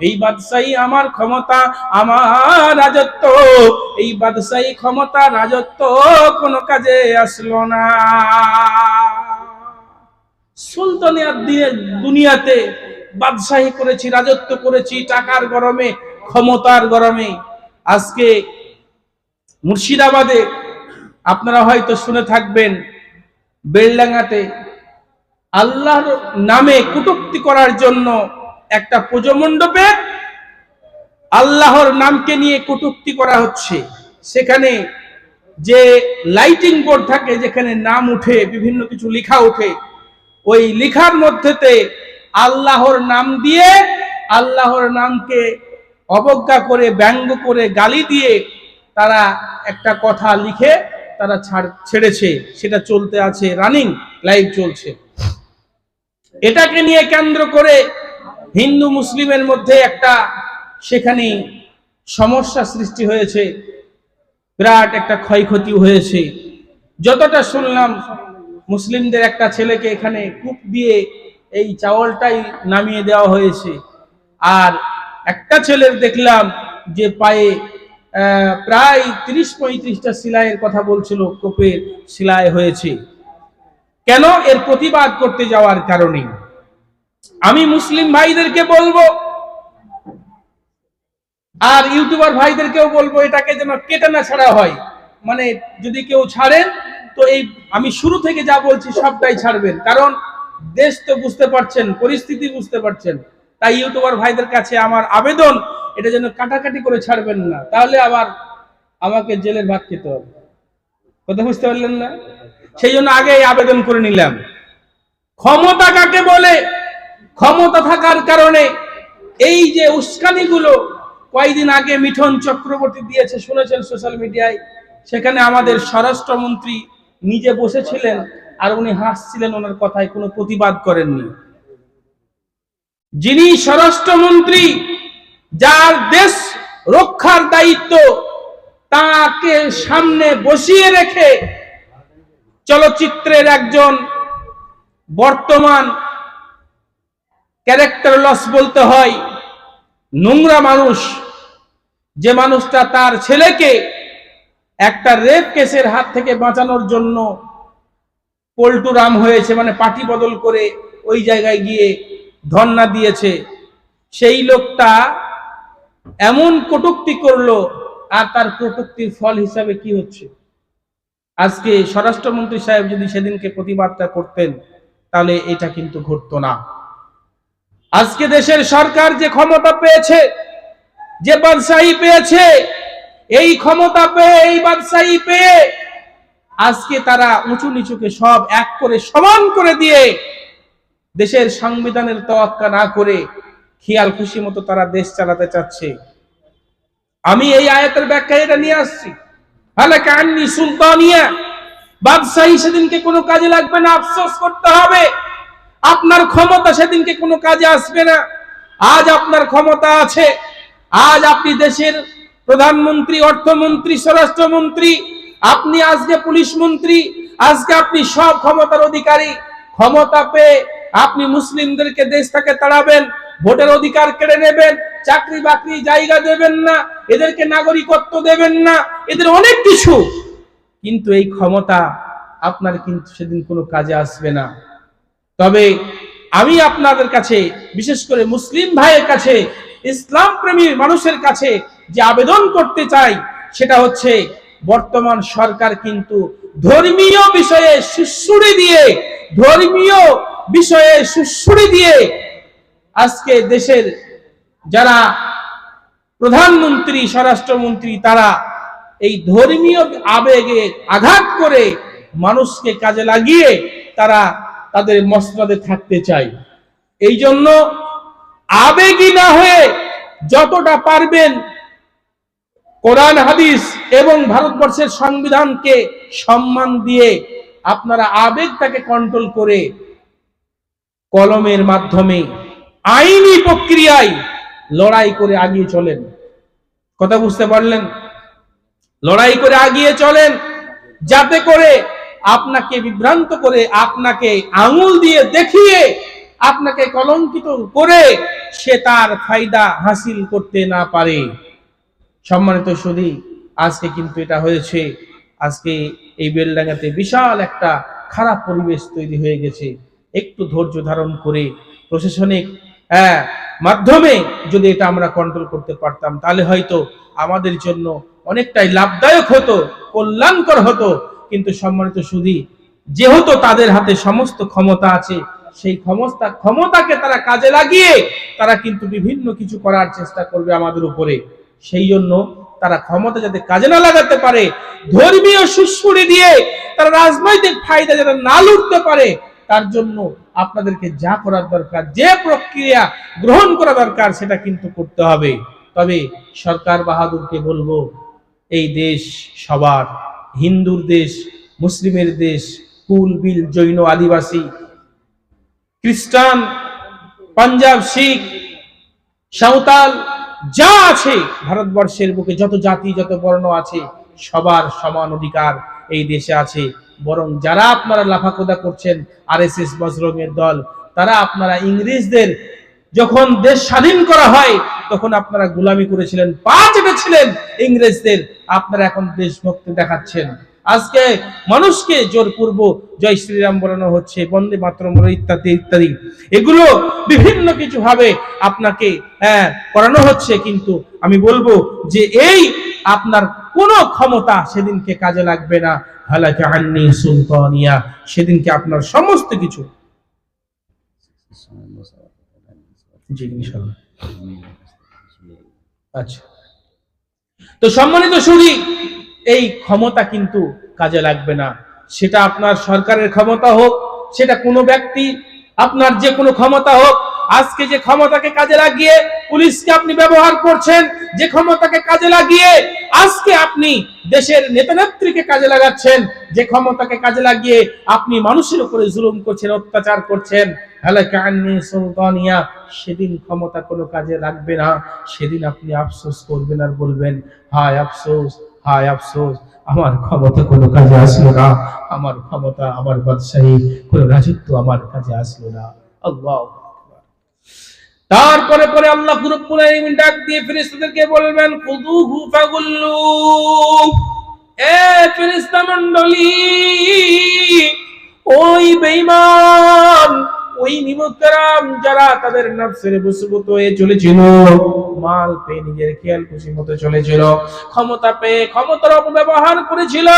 এই বাদশাহী আমার ক্ষমতা, আমার রাজত্ব। এই বাদশাহী ক্ষমতা, রাজত্ব কোনো কাজে আসলো না। সুলতানিয়ার দিনে দুনিয়াতে বাদশাহী করেছি, রাজত্ব করেছি, টাকার গরমে, ক্ষমতার গরমে। আজকে মুর্শিদাবাদে আপনারা হয়তো শুনে থাকবেন, বেলডাঙ্গাতে আল্লাহর নামে কটূক্তি করার জন্য একটা পুজো মণ্ডপে আল্লাহর নামকে নিয়ে কটূক্তি করা হচ্ছে। সেখানে যে লাইটিং বোর্ড থাকে, যেখানে নাম উঠে, বিভিন্ন কিছু লেখা ওঠে ওই লেখার মধ্যেতে আল্লাহর নাম দিয়ে, আল্লাহর নামকে অবজ্ঞা করে, ব্যঙ্গ করে, গালি দিয়ে তারা একটা কথা লিখে তারা ছাড়, ছেড়েছে। সেটা চলতে আছে, রানিং, লাইভ চলছে। এটাকে নিয়ে কেন্দ্র করে হিন্দু মুসলিমের মধ্যে একটা সেখানে সমস্যা সৃষ্টি হয়েছে, বিরাট একটা ক্ষয়ক্ষতি হয়েছে। যতটা শুনলাম, মুসলিমদের একটা ছেলেকে এখানে কূপ দিয়ে এই চাওয়ালটাই নামিয়ে দেওয়া হয়েছে। আর একটা ছেলের দেখলাম যে পায়ে প্রায় তিরিশ পঁয়ত্রিশটা সিলাইয়ের কথা বলছিল, কোপের সিলাই হয়েছে। কেন এর প্রতিবাদ করতে যাওয়ার কারণে? আমি মুসলিম ভাইদেরকে বলব, আর ইউটিউবার ভাইদেরকেও বলব, এটাকে যেন কেটে না ছাড়া হয়। মানে যদি কেউ ছাড়েন, তো এই আমি শুরু থেকে যা বলছি সবটাই ছাড়বেন। কারণ দেশ তো বুঝতে পারছেন, পরিস্থিতি বুঝতে পারছেন। তাই ইউটিউবার ভাইদের কাছে আমার আবেদন, এটা যেন কাটাকাটি করে ছাড়বেন না। তাহলে আবার আমাকে জেলের ভাত খেতে হবে। কথা বুঝতে পারলেন না? সেই জন্য আগে আবেদন করে নিলাম। ক্ষমতা কাকে বলে? ক্ষমতা থাকার কারণে এই যে উস্কানিগুলো কয়েকদিন আগে মিঠন চক্রবর্তী দিয়েছে, শুনেছেন সোশ্যাল মিডিয়ায় সেখানে আমাদের স্বরাষ্ট্রমন্ত্রী নিজে বসেছিলেন আর উনি হাসছিলেন, ওনার কথায় কোনো প্রতিবাদ করেননি। যিনি স্বরাষ্ট্রমন্ত্রী, যার দেশ রক্ষার দায়িত্ব তাকে সামনে বসিয়ে রেখে চলচ্চিত্রের একজন বর্তমান ক্যারেক্টার লস বলতে হয়। নোংরা মানুষ, যে মানুষটা তার ছেলেকে একটা রেপ কেসের হাত থেকে বাঁচানোর জন্য পল্টু রাম হয়েছে মানে পার্টি বদল করে ওই জায়গায় গিয়ে ধর্ণা দিয়েছে। সেই লোকটা এমন কটুক্তি করল, আর তার কটুক্তির ফল হিসাবে কি হচ্ছে? আজকে স্বরাষ্ট্রমন্ত্রী সাহেব যদি সেদিনকে প্রতিবাদটা করতেন, তাহলে এটা কিন্তু ঘটতো না। আজকে দেশের সরকার যে ক্ষমতা পেয়েছে, যে বাদশাহী পেয়েছে, এই ক্ষমতা পেয়ে, এই বাদশাহী পেয়ে আজকে তারা উঁচু নিচুকে সব এক করে সমান করে দিয়ে দেশের সংবিধানের তোয়াক্কা না করে খেয়াল খুশি মতো তারা দেশ চালাতে চাচ্ছে। আমি এই আয়াতের ব্যাখ্যা এটা নিয়ে আসছি। হালাকা আন্নি সুলতানিয়া, বাদশাহী সেদিনকে কোনো কাজে লাগবে না, আফসোস করতে হবে। আপনার ক্ষমতা সেদিনকে কোনো কাজে আসবে না। আজ আপনার ক্ষমতা আছে। আজ আপনি দেশের প্রধানমন্ত্রী, অর্থমন্ত্রী, স্বরাষ্ট্রমন্ত্রী, আপনি আজকে পুলিশ মন্ত্রী, আজকে আপনি সব ক্ষমতার অধিকারী। ক্ষমতা পেয়ে আপনি মুসলিমদেরকে দেশ থেকে তাড়াবেন, ভোটের অধিকার কেড়ে নেবেন, চাকরি বাকরি জায়গা দেবেন না, এদেরকে নাগরিকত্ব দেবেন না, এদের অনেক কিছু। কিন্তু এই ক্ষমতা আপনার কিন্তু সেদিন কোনো কাজে আসবে না। তবে আমি আপনাদের কাছে, বিশেষ করে মুসলিম ভাইয়ের কাছে, ইসলাম প্রেমী মানুষের কাছে যে আবেদন করতে চাই, সেটা হচ্ছে বর্তমান সরকার কিন্তু ধর্মীয় বিষয়ে সুশ্রুড়ি দিয়ে, ধর্মীয় বিষয়ে সুশ্রুড়ি দিয়ে আজকে দেশের যারা প্রধানমন্ত্রী, স্বরাষ্ট্রমন্ত্রী, তারা এই ধর্মীয় আবেগে আঘাত করে মানুষকে কাজে লাগিয়ে তারা তাদের মসনদে থাকতে চায় এই জন্য আবেগী না হয়ে যতটা পারবেন কোরআন, হাদিস এবং ভারতবর্ষের সংবিধানকে সম্মান দিয়ে আপনারা আবেগটাকে কন্ট্রোল করে কলমের মাধ্যমে আইনি প্রক্রিয়ায় লড়াই করে আগিয়ে চলেন। কথা বুঝতে পারলেন? লড়াই করে আগিয়ে চলেন। যাতে করে আপনাকে বিভ্রান্ত করে আপনাকে আঙুল দিয়ে দেখিয়ে আপনাকে কলঙ্কিত করে সে তার ফায়দা হাসিল করতে না পারে। সম্মানিত সুধী আজকে কিন্তু এটা হয়েছে। আজকে এই বেলডাঙ্গাতে বিশাল একটা খারাপ পরিবেশ তৈরি হয়ে গেছে। একটু ধৈর্য ধারণ করে প্রশাসনিক হ্যাঁ, মাধ্যমে যদি এটা আমরা কন্ট্রোল করতে পারতাম তাহলে হয়তো আমাদের জন্য অনেকটাই লাভদায়ক হতো কল্যাণকর হতো। কিন্তু সম্মানিত সুধী, যেহেতু তাদের হাতে সমস্ত ক্ষমতা আছে, সেই ক্ষমতা, ক্ষমতাকে তারা কাজে লাগিয়ে তারা কিন্তু বিভিন্ন কিছু করার চেষ্টা করবে আমাদের উপরে। সেই জন্য তারা ক্ষমতা যাতে কাজে না লাগাতে পারে, ধর্মীয় সুশ্রুড়ি দিয়ে তারা রাজনৈতিক ফায়দা যাতে না লুটতে পারে, তার জন্য আপনাদেরকে যা করার দরকার, যে প্রক্রিয়া গ্রহণ করা দরকার, সেটা কিন্তু করতে হবে। তবে সরকার বাহাদুরকে বলব, এই দেশ সবার হিন্দুর দেশ, মুসলিমের দেশ, কুল, বিল, জৈন, আদিবাসী, খ্রিস্টান, পাঞ্জাব, শিখ, সাঁওতাল, যা আছে ভারতবর্ষের বুকে, যত জাতি, যত বর্ণ আছে, সবার সমান অধিকার এই দেশে আছে। বরং যারা আপনারা লাফাকোদা করছেন আর এস এস বজরঙের দল, তারা আপনারা ইংরেজদের যখন দেশ স্বাধীন করা হয়, তখন আপনারা গুলামি করেছিলেন, পা চেপেছিলেন ইংরেজদের। আপনারা এখন দেশভক্তি দেখাচ্ছেন। আজকে মানুষকে জোরপূর্ব জয় শ্রীরাম বলানো হচ্ছে, বন্দে মাতরম ইত্যাদি ইত্যাদি। এগুলো বিভিন্ন কিছু ভাবে আপনাকে হ্যাঁ করানো হচ্ছে, কিন্তু আমি বলব যে এই আপনার কোনো ক্ষমতা সেদিনকে কাজে লাগবে না। হালাকে আন্নি সুলতানিয়া, সেদিনকে আপনার সমস্ত কিছু জি ইনশাআল্লাহ আচ্ছা। তো সম্মানিত সুরি এই ক্ষমতা কিন্তু কাজে লাগবে না। সেটা আপনার সরকারের ক্ষমতা হোক, সেটা কোনো ব্যক্তি, আপনার যে কোনো ক্ষমতা হোক আজকে যে ক্ষমতাকে কাজে লাগিয়ে পুলিশকে আপনি ব্যবহার করছেন, যে ক্ষমতাকে কাজে লাগিয়ে আজকে আপনি দেশের নেতা নেত্রীকে কাজে লাগাচ্ছেন, যে ক্ষমতাকে কাজে লাগিয়ে আপনি মানুষের উপরে জুলুম করছেন, অত্যাচার করছেন সেদিন ক্ষমতা কোনো কাজে লাগবে না, সেদিন আপনি আফসোস করবেন আর বলবেন, হায় আফসোস হায় আফসোস, আমার ক্ষমতা কোনো কাজে আসলো না, আমার ক্ষমতা, আমার বাদশাহী, কোনো রাজত্ব আমার কাজে আসলো না। আল্লাহ। তারপরে পরে আল্লাহ ডাক দিয়ে ফেরেশতাদেরকে বলবেন ওই বেঈমান, ওই যারা তাদের নফসের বশীভূত হয়ে চলেছিল, মাল পেয়ে নিজের খেয়াল খুশি মতো চলেছিল, ক্ষমতা পেয়ে ক্ষমতার অপব্যবহার করেছিল